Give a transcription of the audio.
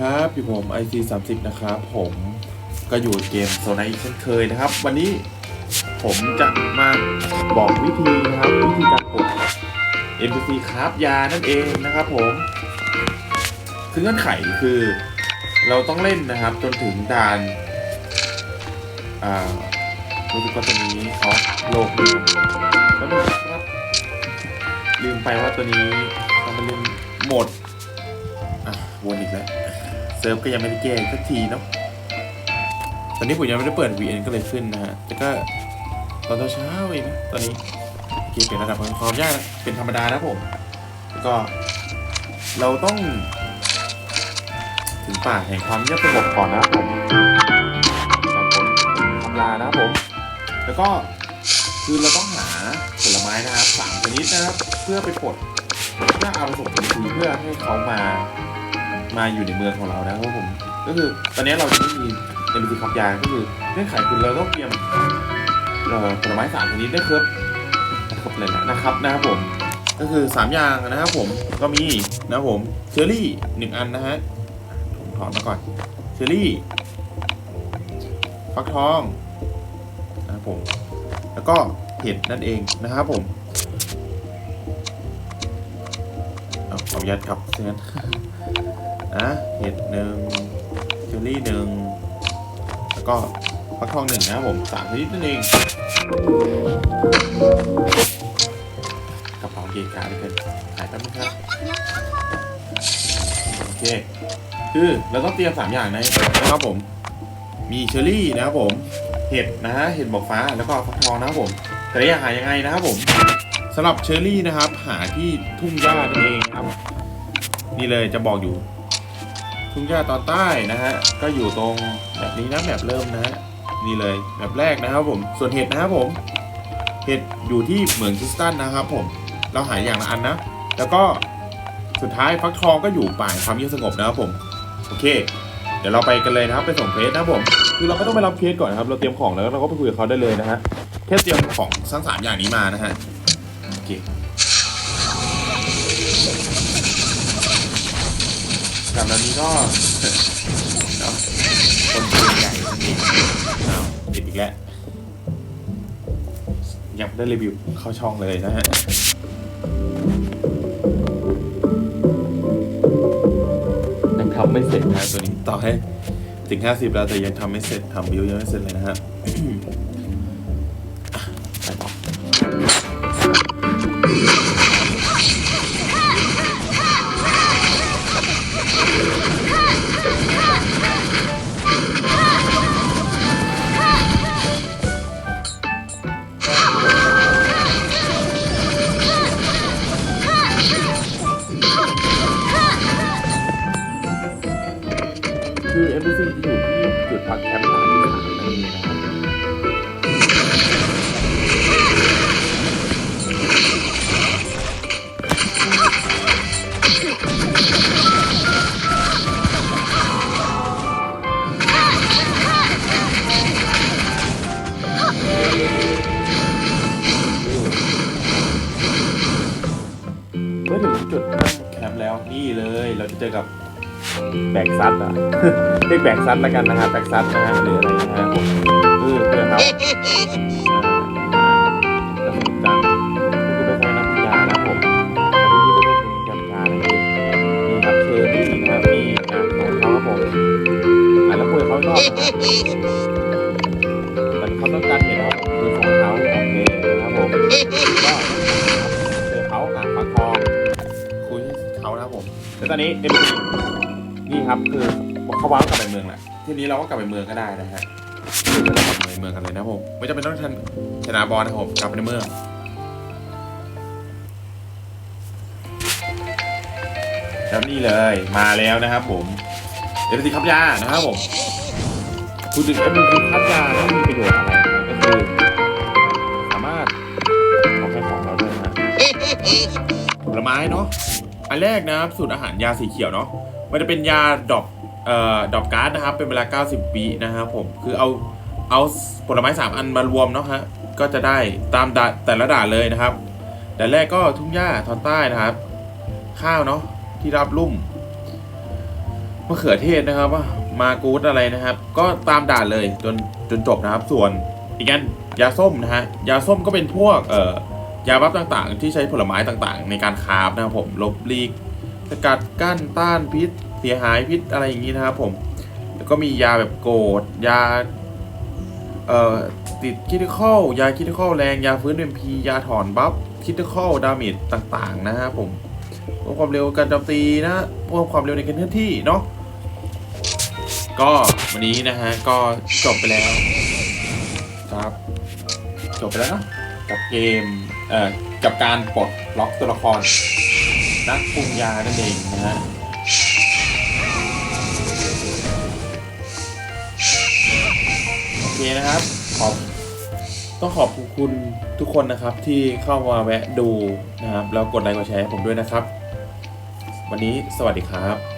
ครับอยู่ผม IC 30นะครับ ผมก็อยู่เกมโซนอีกเช่นเคยนะครับ วันนี้ผมจะมาบอกวิธีนะครับ วิธีการกด NPC ครับยานั่นเองนะครับผม คือเงื่อนไขคือ เราต้องเล่นนะครับ จนถึงด่านอ่ารู้สึกว่าตัวนี้ออฟโลกลืมก็ดูครับ ลืมไปว่าตัวนี้ต้องไปเล่นโหมดอะวนอีกแล้วเซิร์ฟก็ยังไม่ได้แก้สักทีเนาะตอนนี้ผมยังไม่ได้เปิด VN ก็เลยขึ้นนะฮะแต่ก็ตอนเช้าเองนะตอนนี้เกมเปลี่ยนระดับความยากเป็นธรรมดานะผมแล้วก็ เราต้อง ถึงป่าแห่งความเงียบสงบก่อนนะผมทำลานะผม แล้วก็คือเราต้องหาผลไม้นะครับสาม นิดนะครับ เพื่อไปปลดเพื่อเอาไปส่งทีทีเพื่อให้เขามา มาอยู่ในเมืองของเรานะครับผม ก็คือตอนนี้เราจะไม่มีในบิขับยาก็คือเงื่อนไขคือเราต้องเตรียมเอ่อผลไม้สามชนิดได้ครบครบเลยนะนะครับนะครับผม ก็คือสามอย่างนะครับผมก็มีนะครับผมเชอร์รี่หนึ่งอันนะฮะผมถอนมาก่อนเชอร์รี่ฟักทองนะครับผม แล้วก็เห็ดนั่นเองนะครับผม เอาขออนุญาตครับเช่นนะเห็ดหนึ่งเจอรี่หนึ่งแล้วก็ฟักทองหนึ่งนะผมสามชนิดนั่นเองกระเป๋าเกะกะเหลยเกินถ่ายแป๊บนึงครับโอเคคือเราต้องเตรียมสามอย่างนะครับผม มีเชอร์รี่นะครับผมเห็ดนะฮะเห็ดบอกฟ้าแล้วก็ฟักทองนะครับผมแต่ละอย่างหายังไงนะครับผม สำหรับเชอรี่นะครับ หาที่ทุ่งหญ้านั่นเองครับ นี่เลยจะบอกอยู่ ทุ่งหญ้าตอนใต้นะฮะก็อยู่ตรงแบบนี้นะแบบเริ่มนะฮะนี่เลยแบบแรกนะครับผมส่วนเห็ดนะครับผม เห็ดอยู่ที่เหมืองคิสตัลนะครับผมเราหาอย่างละอันนะ แล้วก็สุดท้ายฟักทองก็อยู่ป่าความเงียบสงบนะครับผมโอเค เดี๋ยวเราไปกันเลยนะครับไปส่งเพจนะครับผมคือเราไม่ต้องไปรับเพจก่อนนะครับ เราเตรียมของแล้วเราก็ไปคุยกับเขาได้เลยนะฮะแค่เตรียมของทั้งสามอย่างนี้มานะฮะ โอเคครับแล้วนี้ก็เนาะคนตัวใหญ่จริงๆอ้าวติดอีกแล้วยังไม่ได้รีวิวเข้าช่องเลยนะฮะยังทำไม่เสร็จนะตัวนี้ต่อให้ถึง 50 แล้วแต่ยังทำไม่เสร็จทำบิวยังไม่เสร็จเลยนะฮะอะ คือ NPC ที่อยู่ที่จุดพักแคมป์ฐานที่สามนั่นเองนะครับเมื่อถึงจุดตั้งแคมป์แล้วนี่เลย เราจะเจอกับ แบกซัดอะเรียกแบกซัดแล้วกันนะฮะแบกซัดนะฮะหรืออะไรนะฮะคือเพื่อเขาอ่าสนุกจังคือไปใช้น้ำยานะผมแล้วที่นี่ก็เป็นยำยานะนี่ครับเชอรี่นะครับมีอ่าของเขาครับผมอ่าแล้วคุยกับเขาอีกรอบนะฮะตอนนี้เขาต้องการเห็นครับคือของเขาโอเคนะครับผมก็เจอเขาอะฟักทองคุยเขานะครับผมแล้วตอนนี้เอ็ม นี่ครับคือเขาว้าวกลับไปเมืองแหละทีนี้เราก็กลับไปเมืองก็ได้นะฮะกลับไปเมืองกันเลยนะผมไม่จำเป็นต้องชนะบอลนะผมกลับไปในเมืองแล้วนี่เลยมาแล้วนะครับผมเอ็มซีคับยานะครับผมคุณถึงเอ็มซีคับยาแล้วมีประโยชน์อะไรก็คือสามารถเอาแค่ของเราด้วยนะผลไม้เนาะอันแรกนะครับสูตรอาหารยาสีเขียวเนาะ มันจะเป็นยาดอปเอ่อดอปการ์ดนะครับ เป็นเวลา 90วินะครับผมคือเอาเอาผลไม้ 3 อันมารวมเนาะฮะก็จะได้ตามด่าแต่ละด่านเลยนะครับด่านแรกก็ทุ่งหญ้าตอนใต้นะครับ ข้าวเนาะที่รับลุ่มมะเขือเทศนะครับว่ามากูดอะไรนะครับ ก็ตามด่านเลยจนจนจบนะครับ ส่วนอีกอันยาส้มนะฮะยาส้มก็เป็นพวกเอ่อยาบัฟต่างๆ ที่ใช้ผลไม้ต่างๆ ในการคาฟนะครับผมลบลีก สกัดกั้นต้านพิษ เสียหายพิษอะไรอย่างนี้นะครับผม แล้วก็มียาแบบโกรธยาเอ่อติดคิดคอลยาคิดคอลแรงยาฟื้นเอ็มพียาถอนบัฟคิดคอลดาเมจต่างๆนะครับผมเพิ่มความเร็วการโจมตีนะเพิ่มความเร็วในการเคลื่อนที่เนาะก็วันนี้นะฮะก็จบไปแล้วครับ จบไปแล้วเนาะกับเกมเอ่อกับการปลดล็อกตัวละคร นักปรุงยานั่นเองนะฮะโอเคนะครับ ขอบต้องขอบคุณทุกคนนะครับที่เข้ามาแวะดูนะครับ แล้วกดไลค์กดแชร์ให้ผมด้วยนะครับ วันนี้สวัสดีครับ